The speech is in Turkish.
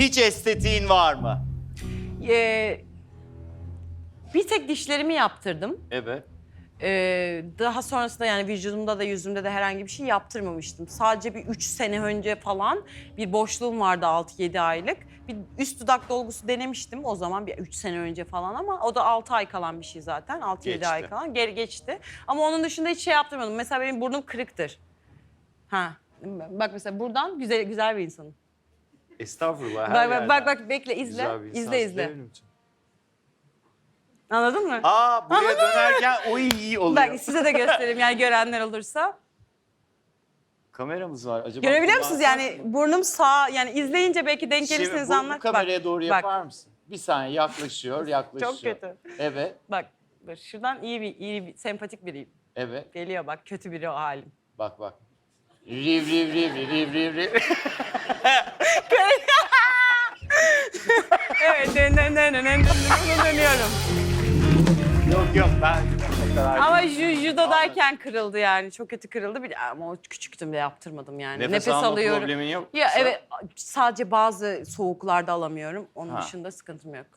hiç estetiğin var mı? Ee, bir tek dişlerimi yaptırdım. Evet. Ee, daha sonrasında yani vücudumda da yüzümde de herhangi bir şey yaptırmamıştım. Sadece bir 3 sene önce falan bir boşluğum vardı 6-7 aylık. Bir üst dudak dolgusu denemiştim o zaman bir 3 sene önce falan ama o da 6 ay kalan bir şey zaten. 6-7 Geçti. ay kalan geri geçti. Ama onun dışında hiç şey yaptırmadım. Mesela benim burnum kırıktır. Ha. Bak mesela buradan güzel güzel bir insanım. Estağfurullah. Bak bak bak bak bekle izle. İzle izle. Anladın mı? Aa buraya dönerken o iyi oluyor. Bak size de göstereyim yani görenler olursa. Kameramız var. Acaba Görebiliyor musunuz yani mı? burnum sağ yani izleyince belki denk Şimdi gelirsiniz anlar. bu kameraya Bak, doğru bak, yapar mısın? Bir saniye yaklaşıyor, yaklaşıyor. Çok kötü. Evet, Bak dur, şuradan iyi bir iyi bir sempatik biriyim. evet. Geliyor bak kötü biri o halim. Bak bak. Riv riv riv riv riv riv dönüyorum. yok yok ben kadar Ama ju, judodayken kırıldı yani çok kötü kırıldı bir ama o küçüktüm de yaptırmadım yani. Nefes, Nefes, alma alıyorum. problemin yok. Ya evet sadece bazı soğuklarda alamıyorum. Onun Ha. dışında sıkıntım yok.